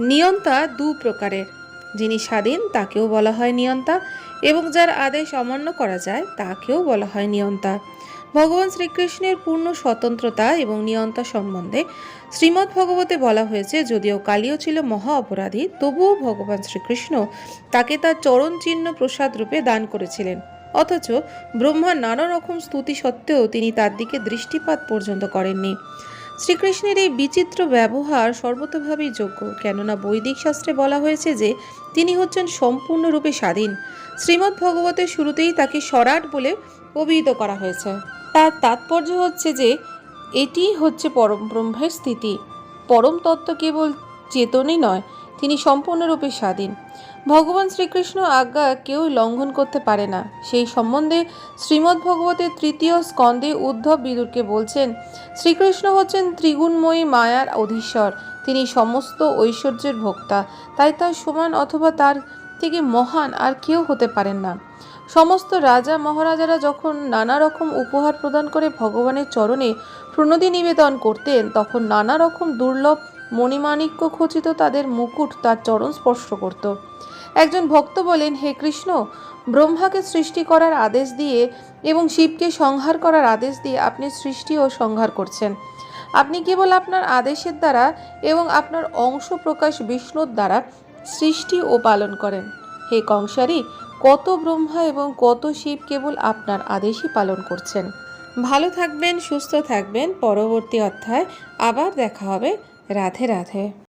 নিয়ন্তা দু প্রকারের। যিনি স্বাধীন, তাকেও বলা হয় নিয়ন্তা এবং যার আদেশ অমান্য করা যায়, তাকেও বলা হয় নিয়ন্তা। ভগবান শ্রীকৃষ্ণের পূর্ণ স্বতন্ত্রতা এবং নিয়ন্তা সম্বন্ধে শ্রীমদ্ ভগবতে বলা হয়েছে, যদিও কালীও ছিল মহা অপরাধী, তবুও ভগবান শ্রীকৃষ্ণ তাকে তার চরণ চিহ্ন প্রসাদ রূপে দান করেছিলেন। অথচ ব্রহ্মার নানা রকম স্তুতি সত্ত্বেও তিনি তার দিকে দৃষ্টিপাত পর্যন্ত করেননি। শ্রীকৃষ্ণের এই বিচিত্র ব্যবহার সর্বতভাবেই যোগ্য, কেননা বৈদিক শাস্ত্রে বলা হয়েছে যে তিনি হচ্ছেন সম্পূর্ণরূপে স্বাধীন। শ্রীমদ্ ভগবতের শুরুতেই তাকে সরাট বলে অভিহিত করা হয়েছে। তার তাৎপর্য হচ্ছে যে এটি হচ্ছে পরম ব্রহ্মের স্থিতি। পরম তত্ত্ব কেবল চেতনই নয় তিনি সম্পূর্ণরূপে স্বাধীন। ভগবান শ্রীকৃষ্ণ আজ্ঞা কেউ লঙ্ঘন করতে পারে না। সেই সম্বন্ধে শ্রীমদ্ ভগবতের তৃতীয় স্কন্ধে উদ্ধব বিদুরকে বলছেন, শ্রীকৃষ্ণ হচ্ছেন ত্রিগুণময়ী মায়ার অধীশ্বর। তিনি সমস্ত ঐশ্বর্যের ভোক্তা। তাই তার সমান অথবা তার থেকে মহান আর কেউ হতে পারেন না। সমস্ত রাজা মহারাজারা যখন নানা রকম উপহার প্রদান করে ভগবানের চরণে প্রণতি নিবেদন করতেন, তখন নানা রকম দুর্লভ মণিমাণিক্য খচিত তাদের মুকুট তার চরণ স্পর্শ করত। একজন ভক্ত বলেন, হে কৃষ্ণ, ব্রহ্মাকে সৃষ্টি করার আদেশ দিয়ে এবং শিবকে সংহার করার আদেশ দিয়ে আপনি সৃষ্টি ও সংহার করছেন। আপনি কেবল আপনার আদেশের দ্বারা এবং আপনার অংশ প্রকাশ বিষ্ণুর দ্বারা সৃষ্টি ও পালন করেন। হে কংসারী, কত ব্রহ্মা এবং কত শিব কেবল আপনার আদেশই পালন করছেন। ভালো থাকবেন, সুস্থ থাকবেন। পরবর্তী অধ্যায় আবার দেখা হবে। राधे राधे।